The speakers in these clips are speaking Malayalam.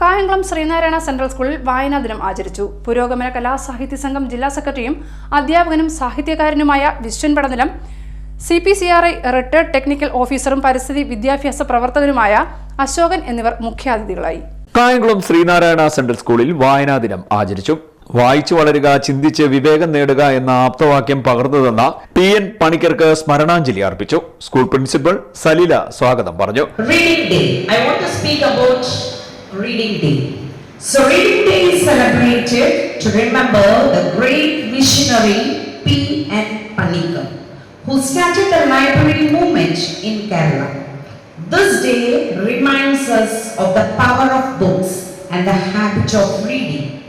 കായംകുളം ശ്രീനാരായണ സെൻട്രൽ സ്കൂളിൽ വായനാ ദിനം ആചരിച്ചു. പുരോഗമന കലാ സാഹിത്യ സംഘം ജില്ലാ സെക്രട്ടറിയും അധ്യാപകനും സാഹിത്യകാരനുമായ Viswan Padanilam C P C R I retired technical ഓഫീസറും പരിസ്ഥിതി വിദ്യാഭ്യാസ പ്രവർത്തകനുമായ അശോകൻ എന്നിവർ മുഖ്യാതിഥികളായി. കായംകുളം ശ്രീനാരായണ സെൻട്രൽ സ്കൂളിൽ വായനാ ദിനം ആചരിച്ചു. വായിച്ചു വളരുക ചിന്തിച്ച് വിവേകം നേടുക എന്ന ആപ്തവാക്യം പകർന്നു തന്ന പി എൻ പണിക്കർക്ക് സ്മരണാഞ്ജലി അർപ്പിച്ചു. സ്കൂൾ പ്രിൻസിപ്പൽ സലീല സ്വാഗതം പറഞ്ഞു. Reading Day. So, Reading Day is celebrated to remember the great missionary P. N. Panikar, who started the library movement in Kerala. This day reminds us of the power of books and the habit of reading.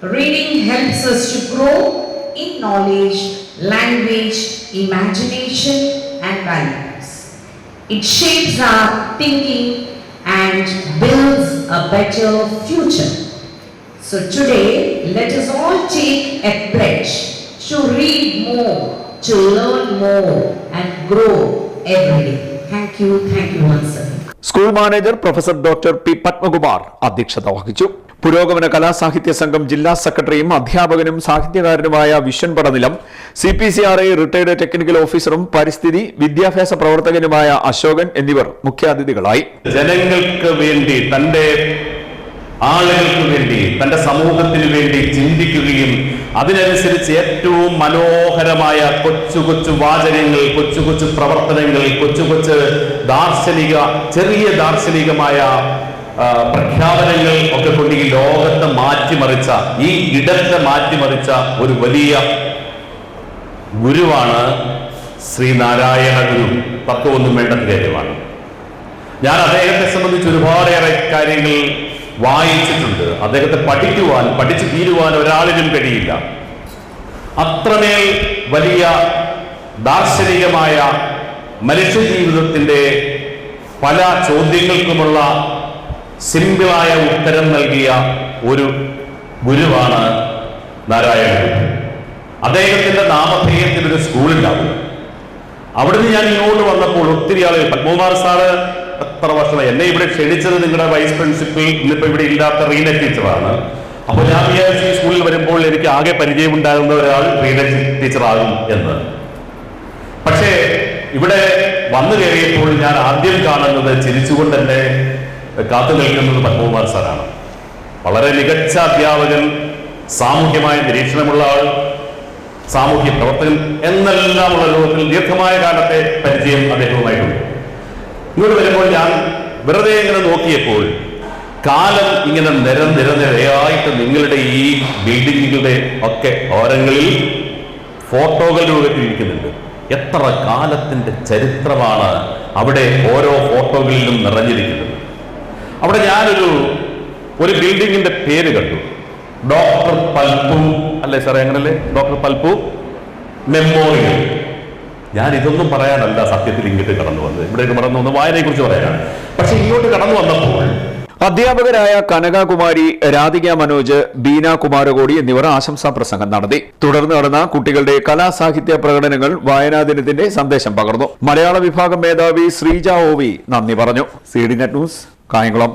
Reading helps us to grow in knowledge, language, imagination, and values. It shapes our thinking and builds a better future. So today, let us all take a pledge to read more, to learn more, and grow every day. Thank you, thank you once again. School manager professor doctor P Padmakumar അധ്യക്ഷത വഹിച്ചു പുരോഗമന കലാസാഹിത്യ സംഘം ജില്ലാ സെക്രട്ടറിയും അധ്യാപകനും സാഹിത്യകാരനുമായ Viswan Padanilam C P C R I retired technical ഓഫീസറും പരിസ്ഥിതി വിദ്യാഭ്യാസ പ്രവർത്തകനുമായ അശോകൻ എന്നിവർ മുഖ്യാതിഥികളായി. ജനങ്ങൾക്ക് വേണ്ടി തന്റെ ആളുകൾക്ക് വേണ്ടി തന്റെ സമൂഹത്തിന് വേണ്ടി ചിന്തിക്കുകയും അതിനനുസരിച്ച് ഏറ്റവും മനോഹരമായ കൊച്ചു കൊച്ചു വാചകങ്ങൾ കൊച്ചു കൊച്ചു പ്രവർത്തനങ്ങൾ കൊച്ചു കൊച്ചു ദാർശനിക ചെറിയ ദാർശനികമായ പ്രഖ്യാപനങ്ങൾ ഈ ലോകത്തെ മാറ്റിമറിച്ച ഈ ഇടത്തെ മാറ്റിമറിച്ച ഒരു വലിയ ഗുരുവാണ് ശ്രീനാരായണ ഗുരു. തത്വമൊന്നും വേണ്ടത് കാര്യമാണ്. ഞാൻ അദ്ദേഹത്തെ സംബന്ധിച്ച് ഒരുപാടേറെ കാര്യങ്ങൾ വായിച്ചിട്ടുണ്ട്. അദ്ദേഹത്തെ പഠിക്കുവാൻ പഠിച്ചു തീരുവാൻ ഒരാളിനും കഴിയില്ല. അത്രമേൽ വലിയ ദാർശനികമായ മനുഷ്യജീവിതത്തിന്റെ പല ചോദ്യങ്ങൾക്കുമുള്ള സിമ്പിളായ ഉത്തരം നൽകിയ ഒരു ഗുരുവാണ് നാരായണ അദ്ദേഹത്തിന്റെ നാമധേയത്തിൽ ഒരു സ്കൂളുണ്ടാവും അവിടുന്ന് ഞാൻ ഇങ്ങോട്ട് വന്നപ്പോൾ ഒത്തിരി ആളുകൾ പത്മകുമാർ സാറ് എത്ര വർഷമായി എന്നെ ഇവിടെ ക്ഷണിച്ചത് നിങ്ങളുടെ വൈസ് പ്രിൻസിപ്പൽ ഇന്നിപ്പോ ഇവിടെ ഇല്ലാത്ത റീന ടീച്ചറാണ് അപ്പൊ ഞാൻ വിചാരിച്ചു ഈ സ്കൂളിൽ വരുമ്പോൾ എനിക്ക് ആകെ പരിചയമുണ്ടാകുന്ന ഒരാൾ റീന ടീച്ചറാകും എന്ന്. പക്ഷേ ഇവിടെ വന്നു കയറിയപ്പോൾ ഞാൻ ആദ്യം കാണുന്നത് ചിരിച്ചുകൊണ്ട് എന്നെ കാത്തു നിൽക്കുന്നത് പത്മകുമാർ സാറാണ്. വളരെ മികച്ച അധ്യാപകൻ സാമൂഹ്യമായ നിരീക്ഷണമുള്ള ആൾ സാമൂഹ്യ പ്രവർത്തകൻ എന്നെല്ലാമുള്ള രൂപത്തിൽ ദീർഘമായ കാലത്തെ പരിചയം അദ്ദേഹവുമായിട്ടുണ്ട്. ഇങ്ങോട്ട് വരുമ്പോൾ ഞാൻ വെറുതെ ഇങ്ങനെ നോക്കിയപ്പോൾ കാലം ഇങ്ങനെ നിരനിരനിരയായിട്ട് നിര നിങ്ങളുടെ ഈ ബിൽഡിങ്ങുകളുടെ ഒക്കെ ഓരങ്ങളിൽ ഫോട്ടോകൾ രൂപത്തിലിരിക്കുന്നുണ്ട്. എത്ര കാലത്തിന്റെ ചരിത്രമാണ് അവിടെ ഓരോ ഫോട്ടോകളിലും നിറഞ്ഞിരിക്കുന്നത്. അവിടെ ഞാനൊരു ഒരു ബിൽഡിങ്ങിന്റെ പേര് കണ്ടു. ഡോക്ടർ പൽപ്പു അല്ലേ സാറേ അങ്ങനല്ലേ ഡോക്ടർ പൽപ്പു മെമ്മോറിയൽ. ഞാൻ ഇതൊന്നും പറയാനല്ല സത്യത്തിൽ ഇങ്ങോട്ട് കടന്നു വന്നത്. ഇവിടേക്ക് കടന്നു വന്ന് വായനയെ കുറിച്ച് പറയാനാണ്. പക്ഷെ ഇങ്ങോട്ട് കടന്നു വന്നപ്പോൾ അധ്യാപകരായ കനകകുമാരി രാധിക മനോജ് ബീന കുമാരകോടി എന്നിവർ ആശംസാ പ്രസംഗം നടത്തി. തുടർന്ന് നടന്ന കുട്ടികളുടെ കലാസാഹിത്യ പ്രകടനങ്ങൾ വായനാ ദിനത്തിന്റെ സന്ദേശം പകർന്നു. മലയാള വിഭാഗം മേധാവി ശ്രീജ ഓവി നന്ദി പറഞ്ഞു. C D net news Kayamkulam